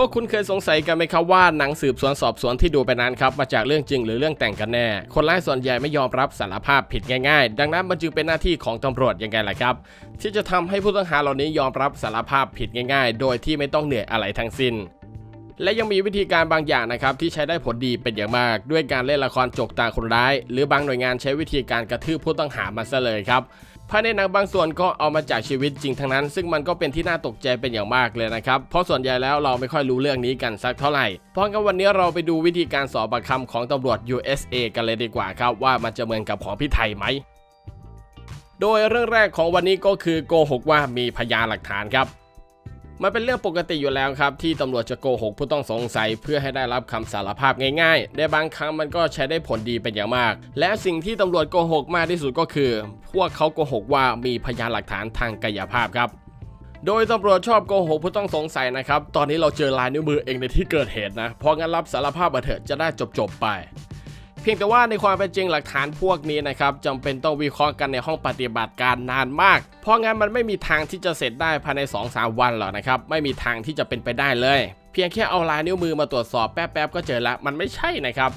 พวกคุณเคยสงสัยกันไหมครับว่าหนังสืบสวนสอบสวนที่ดูไปนั้นครับมาจากเรื่องจริงหรือเรื่องแต่งกันแน่ คนร้ายส่วนใหญ่ไม่ยอมรับสารภาพผิดง่ายๆ ดังนั้นมันจึงเป็นหน้าที่ของตำรวจยังไงล่ะครับ ที่จะทำให้ผู้ต้องหาเหล่านี้ยอมรับสารภาพผิดง่าย ๆ โดยที่ไม่ต้องเหนื่อยอะไรทั้งสิ้นและยังมีวิธีการบางอย่างนะครับที่ใช้ได้ผลดีเป็นอย่างมาก ด้วยการเล่นละครจกตาคนร้าย หรือบางหน่วยงานใช้วิธีการกระทืบผู้ต้องหามาซะเลยครับ ภายในหนังบางส่วนก็เอามาจากชีวิตจริงทั้งนั้น ซึ่งมันก็เป็นที่น่าตกใจเป็นอย่างมากเลยนะครับเพราะส่วนใหญ่แล้วเราไม่ค่อยรู้เรื่องนี้กันสักเท่าไหร่เพราะงั้นวันนี้เราไปดูวิธีการสอบปากคำของตำรวจ USA กันเลยดีกว่าครับว่ามันจะเหมือนกับของพี่ไทยไหมโดยเรื่องแรกของวันนี้ก็คือโกหกว่ามีพยานหลักฐานครับ มันเป็นเรื่องปกติอยู่แล้วครับ ที่ตำรวจจะโกหกผู้ต้องสงสัยเพื่อให้ได้รับคำสารภาพง่ายๆ ในบางครั้งมันก็ใช้ได้ผลดีเป็นอย่างมาก และสิ่งที่ตำรวจโกหกมากที่สุดก็คือ พวกเขาโกหกว่ามีพยานหลักฐานทางกายภาพครับโดยตำรวจชอบโกหกผู้ต้องสงสัยนะครับ ตอนนี้เราเจอลายนิ้วมือเองในที่เกิดเหตุนะ เพราะงั้นรับสารภาพมาเถอะจะได้จบๆไป พียงแต่ว่าในความเป็นจริงหลักฐานพวกนี้นะครับจำเป็นต้องวิเคราะห์กันในห้องปฏิบัติการนานมาก เพราะงั้นมันไม่มีทางที่จะเสร็จได้ภายใน 2-3 วันหรอกนะครับไม่มีทางที่จะเป็นไปได้เลย เพียงแค่เอาลายนิ้วมือมาตรวจสอบแป๊บๆก็เจอละมันไม่ใช่นะครับ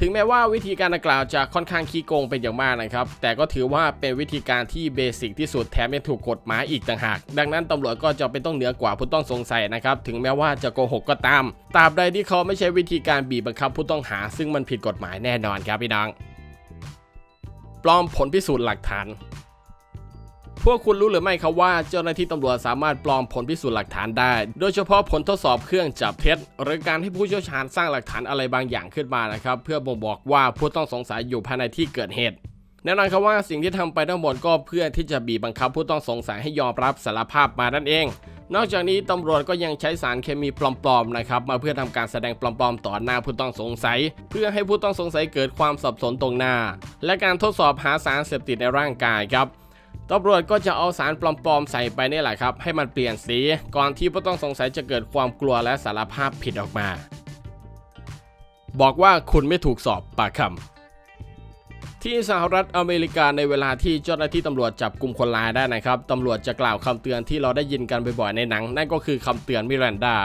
ถึงแม้ว่าวิธีการดังกล่าวจะค่อนข้างขี้โกงเป็นอย่างมากนะครับ แต่ก็ถือว่าเป็นวิธีการที่เบสิกที่สุดแถมยังถูกกฎหมายอีกต่างหาก ดังนั้นตำรวจก็จะเป็นต้องเหนือกว่าผู้ต้องสงสัยนะครับ ถึงแม้ว่าจะโกหกก็ตาม ตราบใดที่เขาไม่ใช้วิธีการบีบบังคับผู้ต้องหา ซึ่งมันผิดกฎหมายแน่นอนครับพี่น้อง ปลอมผลพิสูจน์หลักฐาน พวกคุณรู้หรือไม่ครับว่าเจ้าหน้าที่ตำรวจสามารถปลอมผลพิสูจน์หลักฐานได้ โดยเฉพาะผลทดสอบเครื่องจับเท็จ หรือการให้ผู้เชี่ยวชาญสร้างหลักฐานอะไรบางอย่างขึ้นมานะครับ เพื่อบ่งบอกว่าผู้ต้องสงสัยอยู่ภายในที่เกิดเหตุแน่นอนครับว่าสิ่งที่ทำไปทั้งหมดก็เพื่อที่จะบีบบังคับผู้ต้องสงสัยให้ยอมรับสารภาพมานั่นเอง นอกจากนี้ตำรวจก็ยังใช้สารเคมีปลอมๆนะครับมาเพื่อทำการแสดงปลอมๆต่อหน้าผู้ต้องสงสัย เพื่อให้ผู้ต้องสงสัยเกิดความสับสนตรงหน้า และการทดสอบหาสารเสพติดในร่างกายครับ ตำรวจก็จะเอาสารปลอมๆใส่ไปนี่แหละครับ ให้มันเปลี่ยนสี ก่อนที่ผู้ต้องสงสัยจะเกิดความกลัวและสารภาพผิดออกมา บอกว่าคุณไม่ถูกสอบปากคำที่สหรัฐอเมริกาในเวลาที่เจ้าหน้าที่ตำรวจจับกลุ่มคนร้ายได้นะครับตำรวจจะกล่าวคำเตือนที่เราได้ยินกันบ่อยๆในหนัง นั่นก็คือคำเตือนมิรันดา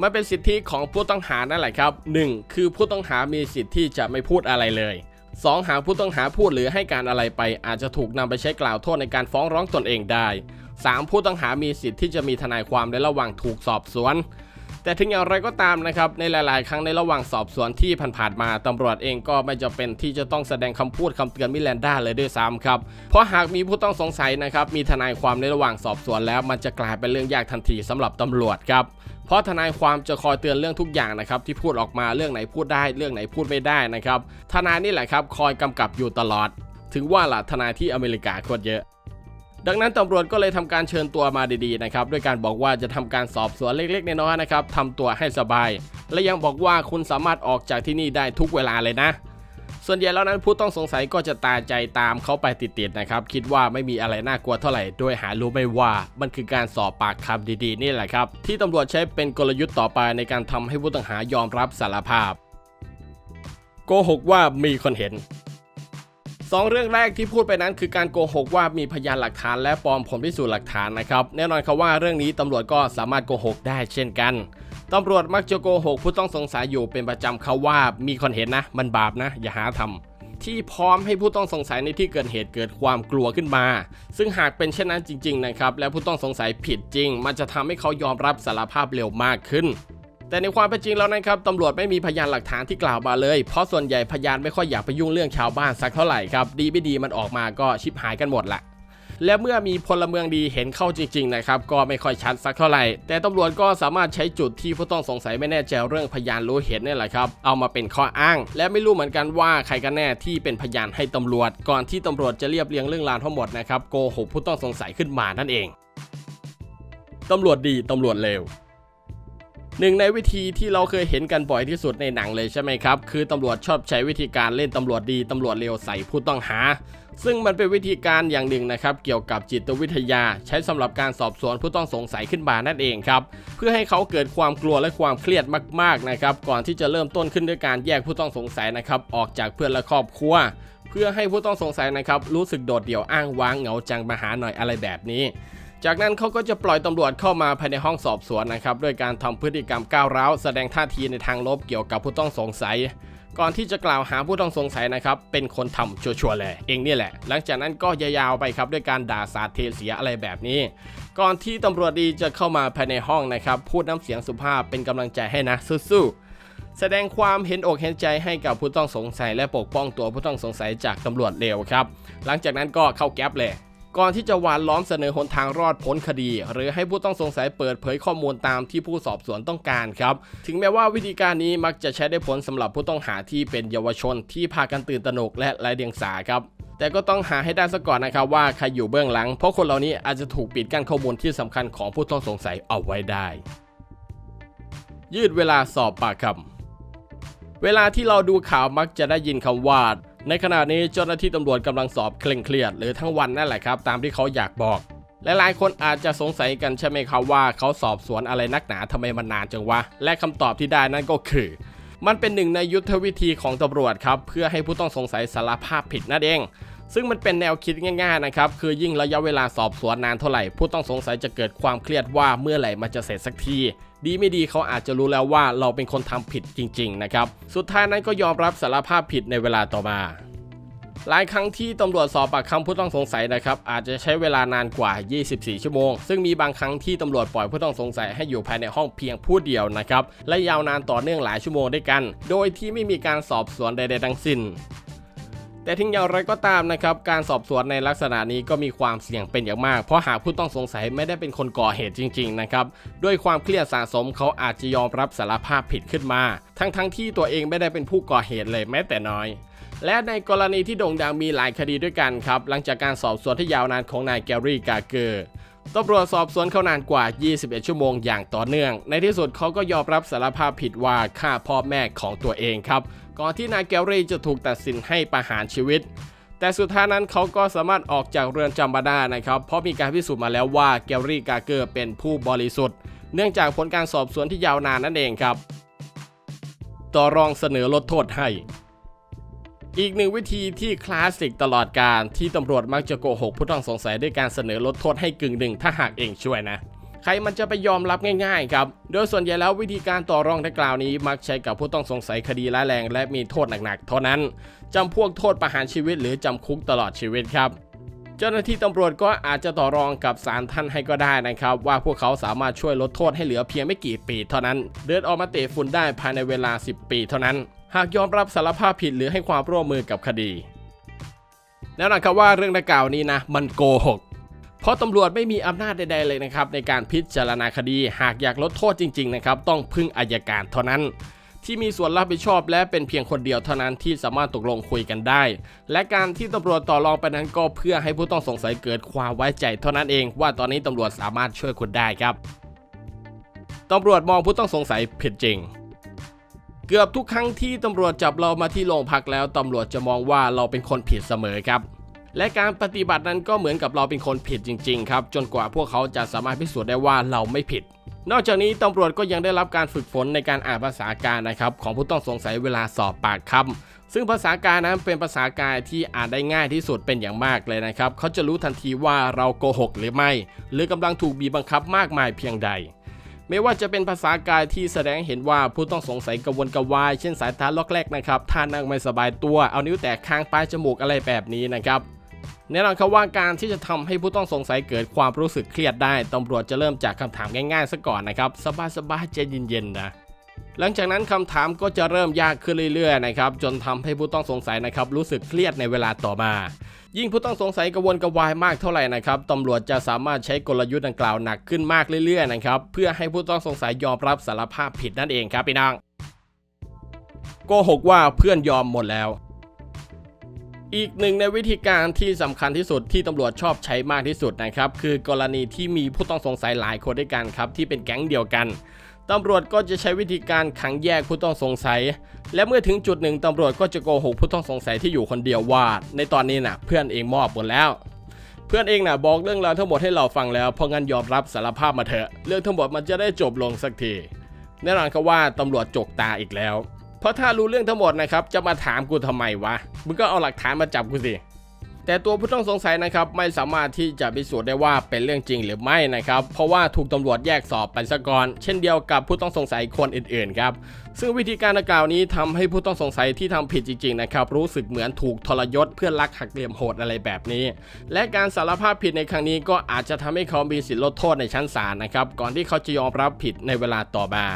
มันเป็นสิทธิของผู้ต้องหานั่นแหละครับ 1. คือผู้ต้องหามีสิทธิที่จะไม่พูดอะไรเลย 2. หากผู้ต้องหาพูดหรือให้การอะไรไป อาจจะถูกนำไปใช้กล่าวโทษในการฟ้องร้องตนเองได้ 3. ผู้ต้องหามีสิทธิ์ที่จะมีทนายความในระหว่างถูกสอบสวน แต่ถึงอย่างไรก็ตามนะครับในหลาย ๆ ครั้งในระหว่างสอบสวนที่ผ่านๆมาตำรวจเองก็ไม่จำเป็นที่จะต้องแสดงคำพูดคำเตือนมิแลนด้าเลยด้วยซ้ำครับเพราะหากมีผู้ต้องสงสัยนะครับมีทนายความในระหว่างสอบสวนแล้ว มันจะกลายเป็นเรื่องยากทันทีสำหรับตำรวจครับเพราะทนายความจะคอยเตือนเรื่องทุกอย่างนะครับที่พูดออกมาเรื่องไหนพูดได้เรื่องไหนพูดไม่ได้นะครับทนายนี่แหละครับคอยกำกับอยู่ตลอด ถึงว่าล่ะทนายที่อเมริกาโคตรเยอะ ดังนั้นตำรวจก็เลยทำการเชิญตัวมาดีๆนะครับด้วยการบอกว่าจะทำการสอบสวนเล็กๆน้อยๆนะครับทำตัวให้สบาย และยังบอกว่าคุณสามารถออกจากที่นี่ได้ทุกเวลาเลยนะ ส่วนใหญ่แล้วนั้นผู้ต้องสงสัยก็จะตาใจตามเขาไปติดๆนะครับ คิดว่าไม่มีอะไรน่ากลัวเท่าไหร่โดยหารู้ไม่ว่ามันคือการสอบปากคำดีๆ นี่แหละครับ ที่ตำรวจใช้เป็นกลยุทธ์ต่อไปในการทำให้ผู้ต้องหายอมรับสารภาพ โกหกว่ามีคนเห็น สองเรื่องแรกที่พูดไปนั้นคือการโกหกว่ามีพยานหลักฐานและปลอมผลพิสูจน์หลักฐานนะครับแน่นอนครับว่าเรื่องนี้ตำรวจก็สามารถโกหกได้เช่นกันตำรวจมักจะโกหกผู้ต้องสงสัยอยู่เป็นประจำเขาว่ามีคนเห็นนะ มันบาปนะ อย่าหาทำที่พร้อมให้ผู้ต้องสงสัยในที่เกิดเหตุเกิดความกลัวขึ้นมา ซึ่งหากเป็นเช่นนั้นจริง ๆ นะครับ และผู้ต้องสงสัยผิดจริง มันจะทำให้เขายอมรับสารภาพเร็วมากขึ้น แต่ในความเป็นจริงแล้วนะครับตำรวจไม่มีพยานหลักฐานที่กล่าวมาเลย เพราะส่วนใหญ่พยานไม่ค่อยอยากไปยุ่งเรื่องชาวบ้านสักเท่าไหร่ครับดีไม่ดีมันออกมาก็ชิบหายกันหมดละและเมื่อมีพลเมืองดีเห็นเข้าจริงๆนะครับก็ไม่ค่อยชัดสักเท่าไหร่ แต่ตำรวจก็สามารถใช้จุดที่ผู้ต้องสงสัยไม่แน่ใจเรื่องพยานรู้เห็นนี่แหละครับเอามาเป็นข้ออ้าง และไม่รู้เหมือนกันว่าใครกันแน่ที่เป็นพยานให้ตำรวจ ก่อนที่ตำรวจจะเรียบเรียงเรื่องราวทั้งหมดนะครับโกหกผู้ต้องสงสัยขึ้นมานั่นเองตำรวจดีตำรวจเลว หนึ่งในวิธีที่เราเคยเห็นกันบ่อยที่สุดในหนังเลยใช่ไหมครับ คือตำรวจชอบใช้วิธีการเล่นตำรวจดีตำรวจเลวใส่ผู้ต้องหา ซึ่งมันเป็นวิธีการอย่างหนึ่งนะครับ เกี่ยวกับจิตวิทยา ใช้สำหรับการสอบสวนผู้ต้องสงสัยขึ้นมานั่นเองครับ เพื่อให้เขาเกิดความกลัวและความเครียดมากๆนะครับ ก่อนที่จะเริ่มต้นขึ้นด้วยการแยกผู้ต้องสงสัยนะครับออกจากเพื่อนและครอบครัวเพื่อให้ผู้ต้องสงสัยนะครับรู้สึกโดดเดี่ยวอ้างว้างเหงาจังมาหาหน่อยอะไรแบบนี้ จากนั้นเขาก็จะปล่อยตำรวจเข้ามาภายในห้องสอบสวนนะครับด้วยการทำพฤติกรรมก้าวร้าวแสดงท่าทีในทางลบเกี่ยวกับผู้ต้องสงสัย ก่อนที่จะกล่าวหาผู้ต้องสงสัยนะครับ เป็นคนทำชัวร์ๆเลยเองนี่แหละ หลังจากนั้นก็ยาวๆไปครับด้วยการด่าสาดเทเสียอะไรแบบนี้ ก่อนที่ตำรวจดีจะเข้ามาภายในห้องนะครับ พูดน้ำเสียงสุภาพเป็นกำลังใจให้นะสู้ๆแสดงความเห็นอกเห็นใจให้กับผู้ต้องสงสัยและปกป้องตัวผู้ต้องสงสัยจากตำรวจเร็วครับ หลังจากนั้นก็เข้าแก๊ปเลย ก่อนที่จะหวานล้อมเสนอหนทางรอดพ้นคดี หรือให้ผู้ต้องสงสัยเปิดเผยข้อมูลตามที่ผู้สอบสวนต้องการครับ ถึงแม้ว่าวิธีการนี้มักจะใช้ได้ผลสำหรับผู้ต้องหาที่เป็นเยาวชนที่พากันตื่นตระหนกและไร้เดียงสาครับแต่ก็ต้องหาให้ได้ซะก่อนนะครับว่าใครอยู่เบื้องหลัง เพราะคนเหล่านี้อาจจะถูกปิดกั้นข้อมูลที่สำคัญของผู้ต้องสงสัยเอาไว้ได้ ยืดเวลาสอบปากคำเวลาที่เราดูข่าวมักจะได้ยินคำว่า ในขณะนี้เจ้าหน้าที่ตำรวจกำลังสอบเคร่งเครียดหรือทั้งวันนั่นแหละครับ ตามที่เขาอยากบอกและหลายคนอาจจะสงสัยกันใช่ไหมครับว่าเขาสอบสวนอะไรนักหนาทำไมมันนานจังวะ และคำตอบที่ได้นั่นก็คือ มันเป็นหนึ่งในยุทธวิธีของตำรวจครับ เพื่อให้ผู้ต้องสงสัยสารภาพผิดนั่นเอง ซึ่งมันเป็นแนวคิดง่ายๆนะครับ คือยิ่งระยะเวลาสอบสวนนานเท่าไหร่ ผู้ต้องสงสัยจะเกิดความเครียดว่าเมื่อไหร่มันจะเสร็จสักที ดีไม่ดีเขาอาจจะรู้แล้วว่าเราเป็นคนทำผิดจริง ๆ นะครับ สุดท้ายนั้นก็ยอมรับสารภาพผิดในเวลาต่อมาหลายครั้งที่ตำรวจสอบปากคำผู้ต้องสงสัยนะครับ อาจจะใช้เวลานานกว่า 24 ชั่วโมง ซึ่งมีบางครั้งที่ตำรวจปล่อยผู้ต้องสงสัยให้อยู่ภายในห้องเพียงผู้เดียวนะครับ และยาวนานต่อเนื่องหลายชั่วโมงด้วยกัน โดยที่ไม่มีการสอบสวนใดๆทั้งสิ้น แต่ถึงอย่างไรก็ตามนะครับการสอบสวนในลักษณะนี้ก็มีความเสี่ยงเป็นอย่างมาก เพราะหากผู้ต้องสงสัยไม่ได้เป็นคนก่อเหตุจริงๆนะครับด้วยความเครียดสะสมเขาอาจจะยอมรับสารภาพผิดขึ้นมา ทั้งๆที่ตัวเองไม่ได้เป็นผู้ก่อเหตุเลยแม้แต่น้อย และในกรณีที่โด่งดังมีหลายคดีด้วยกันครับหลังจากการสอบสวนที่ยาวนานของนายแกรี่กาเกอร์ ตำรวจสอบสวนเขานานกว่า 21 ชั่วโมงอย่างต่อเนื่อง ในที่สุดเขาก็ยอมรับสารภาพผิดว่าฆ่าพ่อแม่ของตัวเองครับ ก่อนที่นายแกรี่จะถูกตัดสินให้ประหารชีวิต แต่สุดท้ายนั้นเขาก็สามารถออกจากเรือนจำมาได้นะครับ เพราะมีการพิสูจน์มาแล้วว่าแกรี่กาเกอร์เป็นผู้บริสุทธิ์ เนื่องจากผลการสอบสวนที่ยาวนานนั่นเองครับ ต่อรองเสนอลดโทษให้ อีกหนึ่งวิธีที่คลาสสิกตลอดการที่ตำรวจมักจะโกหกผู้ต้องสงสัยด้วยการเสนอลดโทษให้กึ่งหนึ่งถ้าหากเองช่วยนะใครมันจะไปยอมรับง่ายๆครับ โดยส่วนใหญ่แล้ววิธีการต่อรองดังกล่าวนี้มักใช้กับผู้ต้องสงสัยคดีร้ายแรงและมีโทษหนักๆ เท่านั้น จำพวกโทษประหารชีวิตหรือจำคุกตลอดชีวิตครับ เจ้าหน้าที่ตำรวจก็อาจจะต่อรองกับศาลท่านให้ก็ได้นะครับ ว่าพวกเขาสามารถช่วยลดโทษให้เหลือเพียงไม่กี่ปีเท่านั้น เดินออกมาเตะฝุ่นได้ภายในเวลา 10 ปีเท่านั้น หากยอมรับสารภาพผิดหรือให้ความร่วมมือกับคดีแน่นอนครับว่าเรื่องดังกล่าวนี้นะ มันโกหก เพราะตำรวจไม่มีอำนาจใดๆเลยนะครับ ในการพิจารณาคดีหากอยากลดโทษจริงๆนะครับ ต้องพึ่งอายการเท่านั้น ที่มีส่วนรับผิดชอบและเป็นเพียงคนเดียวเท่านั้นที่สามารถตกลงคุยกันได้ และการที่ตำรวจต่อรองไปนั้นก็เพื่อให้ผู้ต้องสงสัยเกิดความไว้ใจเท่านั้นเอง ว่าตอนนี้ตำรวจสามารถช่วยคุณได้ครับตำรวจมองผู้ต้องสงสัยผิดจริง เกือบทุกครั้งที่ตำรวจจับเรามาที่โรงพักแล้วตำรวจจะมองว่าเราเป็นคนผิดเสมอครับ และการปฏิบัตินั้นก็เหมือนกับเราเป็นคนผิดจริงๆครับ จนกว่าพวกเขาจะสามารถพิสูจน์ได้ว่าเราไม่ผิด นอกจากนี้ตำรวจก็ยังได้รับการฝึกฝนในการอ่านภาษากายนะครับของผู้ต้องสงสัยเวลาสอบปากคำซึ่งภาษากายนั้นเป็นภาษากายที่อ่านได้ง่ายที่สุดเป็นอย่างมากเลยนะครับเขาจะรู้ทันทีว่าเราโกหกหรือไม่ หรือกำลังถูกบีบบังคับมากมายเพียงใด ไม่ว่าจะเป็นภาษากายที่แสดงเห็นว่าผู้ต้องสงสัยกระวนกระวาย เช่นสายตาล็อกแรกนะครับท่านั่งไม่สบายตัว เอานิ้วแตะข้างปลายจมูกอะไรแบบนี้นะครับแน่นอนครับว่าการที่จะทำให้ผู้ต้องสงสัยเกิดความรู้สึกเครียดได้ตำรวจจะเริ่มจากคำถามง่ายๆซะก่อนนะครับสบายๆใจเย็นๆนะหลังจากนั้นคำถามก็จะเริ่มยากขึ้นเรื่อยๆนะครับจนทำให้ผู้ต้องสงสัยนะครับรู้สึกเครียดในเวลาต่อมา ยิ่งผู้ต้องสงสัยกระวนกระวายมากเท่าไหร่นะครับตำรวจจะสามารถใช้กลยุทธ์ดังกล่าวหนักขึ้นมากเรื่อยๆนะครับเพื่อให้ผู้ต้องสงสัยยอมรับสารภาพผิดนั่นเองครับพี่น้องโกหกว่าเพื่อนยอมหมดแล้วอีกหนึ่งในวิธีการที่สำคัญที่สุดที่ตำรวจชอบใช้มากที่สุดนะครับคือกรณีที่มีผู้ต้องสงสัยหลายคนด้วยกันครับที่เป็นแก๊งเดียวกัน ตำรวจก็จะใช้วิธีการขังแยกผู้ต้องสงสัย และเมื่อถึงจุดหนึ่งตำรวจก็จะโกหกผู้ต้องสงสัยที่อยู่คนเดียวว่า ในตอนนี้นะเพื่อนเองมอบหมดแล้ว เพื่อนเองนะบอกเรื่องราวทั้งหมดให้เราฟังแล้วเพราะงั้นยอมรับสารภาพมาเถอะ เรื่องทั้งหมดมันจะได้จบลงสักทีแน่นอนครับว่าตำรวจจกตาอีกแล้ว เพราะถ้ารู้เรื่องทั้งหมดนะครับจะมาถามกูทำไมวะมึงก็เอาหลักฐานมาจับกูสิ แต่ตัวผู้ต้องสงสัยนะครับไม่สามารถที่จะพิสูจน์ได้ว่าเป็นเรื่องจริงหรือไม่นะครับ เพราะว่าถูกตำรวจแยกสอบไปซะก่อนเช่นเดียวกับผู้ต้องสงสัยคนอื่นๆครับซึ่งวิธีการดังกล่าวนี้ทำให้ผู้ต้องสงสัยที่ทำผิดจริงๆนะครับรู้สึกเหมือนถูกทรยศเพื่อลักหักเหลี่ยมโหดอะไรแบบนี้ และการสารภาพผิดในครั้งนี้ก็อาจจะทำให้เขามีสิทธิลดโทษในชั้นศาลนะครับก่อนที่เขาจะยอมรับผิดในเวลาต่อมา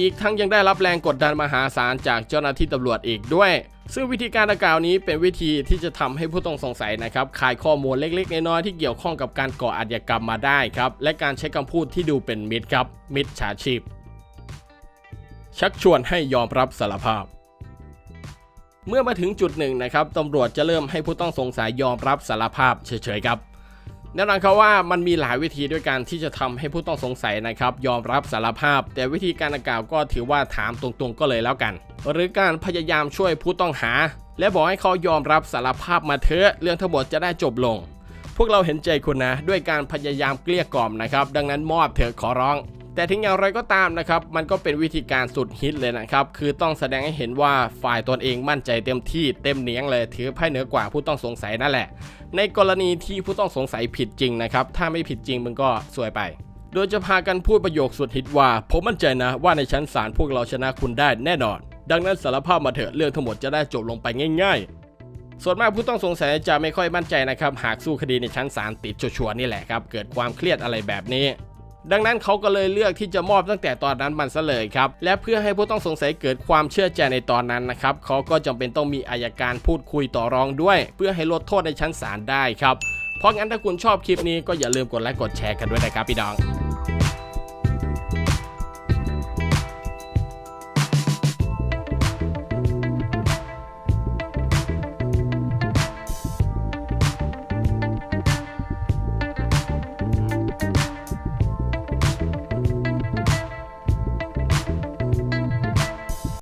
อีกทั้งยังได้รับแรงกดดันมหาศาลจากเจ้าหน้าที่ตำรวจอีกด้วย ซึ่งวิธีการดังกล่าวนี้เป็นวิธีที่จะทำให้ผู้ต้องสงสัยนะครับคายข้อมูลเล็กๆ น้อยๆที่เกี่ยวข้องกับการก่ออาชญากรรมมาได้ครับและการใช้คำพูดที่ดูเป็นมิตรครับ มิตรฉาชีพ ชักชวนให้ยอมรับสารภาพเมื่อมาถึงจุดหนึ่งนะครับตำรวจจะเริ่มให้ผู้ต้องสงสัยยอมรับสารภาพเฉยๆครับ แน่นอนครับว่ามันมีหลายวิธีด้วยกันที่จะทำให้ผู้ต้องสงสัยนะครับ ยอมรับสารภาพ แต่วิธีการดังกล่าวก็ถือว่าถามตรงๆก็เลยแล้วกัน หรือการพยายามช่วยผู้ต้องหา และบอกให้เขายอมรับสารภาพมาเถอะเรื่องทั้งหมดจะได้จบลง พวกเราเห็นใจคุณนะ ด้วยการพยายามเกลี้ยกล่อมนะครับ ดังนั้นมอบเถอะขอร้อง แต่ถึงอย่างไรก็ตามนะครับ มันก็เป็นวิธีการสุดฮิตเลยนะครับ คือต้องแสดงให้เห็นว่าฝ่ายตนเองมั่นใจเต็มที่เต็มเหนียงเลย ถือไพ่เหนือกว่าผู้ต้องสงสัยนั่นแหละ ในกรณีที่ผู้ต้องสงสัยผิดจริงนะครับ ถ้าไม่ผิดจริงมึงก็สวยไป โดยจะพากันพูดประโยคสุดฮิตว่า ผมมั่นใจนะว่าในชั้นศาลพวกเราชนะคุณได้แน่นอน ดังนั้นสารภาพมาเถอะเรื่องทั้งหมดจะได้จบลงไปง่ายๆส่วนมากผู้ต้องสงสัยจะไม่ค่อยมั่นใจนะครับ หากสู้คดีในชั้นศาลติดชัวร์นี่แหละครับ เกิดความเครียดอะไรแบบนี้ ดังนั้นเขาก็เลยเลือกที่จะมอบตั้งแต่ตอนนั้นมันซะเลยครับ และเพื่อให้ผู้ต้องสงสัยเกิดความเชื่อใจในตอนนั้นนะครับเขาก็จำเป็นต้องมีอายการพูดคุยต่อรองด้วย เพื่อให้ลดโทษในชั้นศาลได้ครับ เพราะงั้นถ้าคุณชอบคลิปนี้ก็อย่าลืมกดไลค์กดแชร์กันด้วยนะครับพี่ดอง